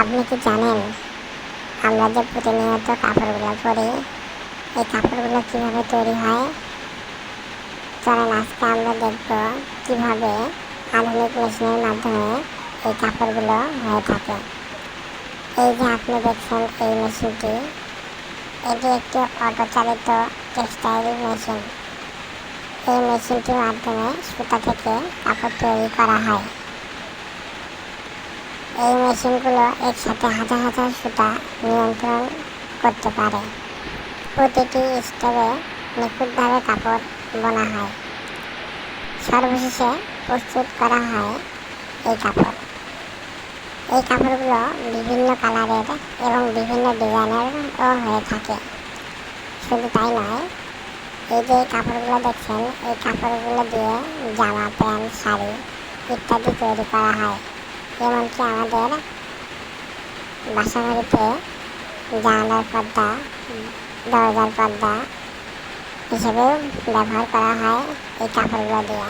আপনি কি জানেন আমরা যে প্রতিনিয়ত কাপড়গুলো পরি, এই কাপড়গুলো কীভাবে তৈরি হয়? চলেন, আজকে আমরা দেখব কীভাবে আধুনিক মেশিনের মাধ্যমে এই কাপড়গুলো হয়ে থাকে। এই যে আপনি দেখছেন এই মেশিনটি, এটি একটি অটো চালিত টেক্সটাইল মেশিন। এই মেশিনটির মাধ্যমে সুতা থেকে কাপড় তৈরি করা হয়। এই মেশিনগুলো একসাথে হাজার হাজার সুতা নিয়ন্ত্রণ করতে পারে। প্রতিটি স্টেপে নিখুঁতভাবে কাপড় বোনা হয়। সর্বশেষে প্রস্তুত করা হয় এই কাপড়। এই কাপড়গুলো বিভিন্ন কালারের এবং বিভিন্ন ডিজাইনেরও হয়ে থাকে। শুধু তাই নয়, এই যে কাপড়গুলো দেখছেন, এই কাপড়গুলো দিয়ে জামা, প্যান্ট, শাড়ি ইত্যাদি তৈরি করা হয়। এমনকি আমাদের বাসা বাড়িতে জানালার পর্দা, দরজার পর্দা হিসেবেও ব্যবহার করা হয় এই কাপড়গুলো দিয়ে।